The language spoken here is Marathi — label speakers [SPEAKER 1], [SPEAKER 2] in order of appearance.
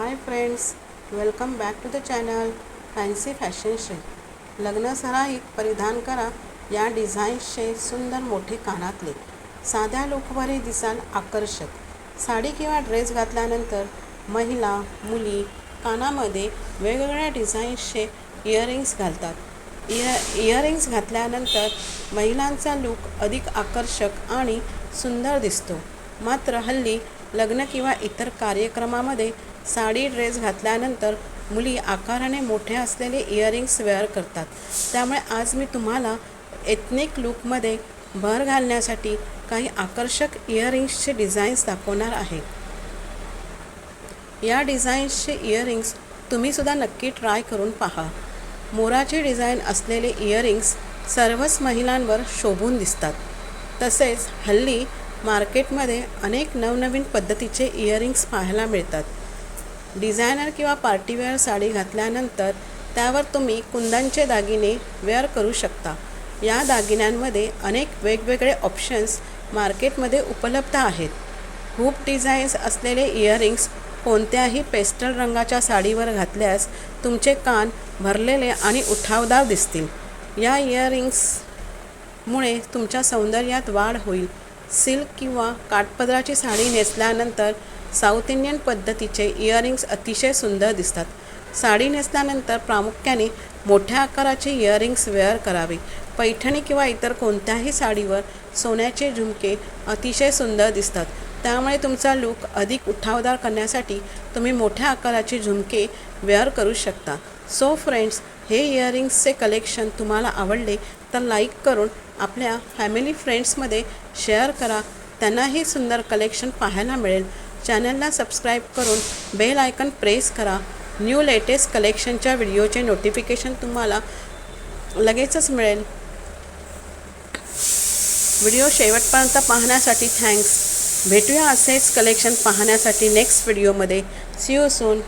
[SPEAKER 1] Hi friends welcome back to the channel fancy fashion Shri लग्नसराईत परिधान करा या डिझाईन्सचे सुंदर मोठे कानातले. साध्या लोकवरही दिसाल आकर्षक. साडी किंवा ड्रेस घातल्यानंतर महिला मुली कानामध्ये वेगवेगळ्या डिझाईन्सचे इयरिंग्स घालतात. इयर इयरिंग्स घातल्यानंतर महिलांचा लूक अधिक आकर्षक आणि सुंदर दिसतो. मात्र हल्ली लग्न किंवा इतर कार्यक्रमामध्ये साडी ड्रेस घातल्यानंतर मुली आकाराने मोठे असलेले इयरिंग्स वेअर करतात. त्यामुळे आज मी तुम्हाला एथनिक लुकमध्ये भर घालण्यासाठी काही आकर्षक इयरिंग्सचे डिझाईन्स दाखवणार आहे. या डिझाईन्सचे इयरिंग्स तुम्हीसुद्धा नक्की ट्राय करून पहा. मोराचे डिझाईन असलेले इयरिंग्स सर्वच महिलांवर शोभून दिसतात. तसेच हल्ली मार्केटमध्ये अनेक नवनवीन पद्धतीचे इयरिंग्स पाहायला मिळतात. डिझायनर किंवा पार्टीवेअर साडी घातल्यानंतर त्यावर तुम्ही कुंदांचे दागिने वेअर करू शकता. या दागिन्यांमध्ये अनेक वेगवेगळे ऑप्शन्स मार्केटमध्ये उपलब्ध आहेत. खूप डिझाईन्स असलेले इयरिंग्स कोणत्याही पेस्टल रंगाच्या साडीवर घातल्यास तुमचे कान भरलेले आणि उठावदार दिसतील. या इयरिंग्समुळे तुमच्या सौंदर्यात वाढ होईल. सिल्क किंवा काठपदराची साडी नेसल्यानंतर साऊथ इंडियन पद्धतीचे इयरिंग्स अतिशय सुंदर दिसतात. साडी नेसल्यानंतर प्रामुख्याने मोठ्या आकाराचे इयरिंग्स वेअर करावे. पैठणी किंवा इतर कोणत्याही साडीवर सोन्याचे झुमके अतिशय सुंदर दिसतात. त्यामुळे तुमचा लूक अधिक उठावदार करण्यासाठी तुम्ही मोठ्या आकाराचे झुमके वेअर करू शकता. सो फ्रेंड्स हे इयरिंग्सचे कलेक्शन तुम्हाला आवडले तर लाईक करून आपल्या फॅमिली फ्रेंड्समध्ये शेअर करा. त्यांनाही सुंदर कलेक्शन पाहायला मिळेल. चॅनलला सबस्क्राईब करून बेल आयकन प्रेस करा. न्यू लेटेस्ट कलेक्शनच्या व्हिडिओचे नोटिफिकेशन तुम्हाला लगेचच मिळेल. व्हिडिओ शेवटपर्यंत पाहण्यासाठी थँक्स. भेटूया असेच कलेक्शन पाहण्यासाठी नेक्स्ट व्हिडिओमध्ये. C you soon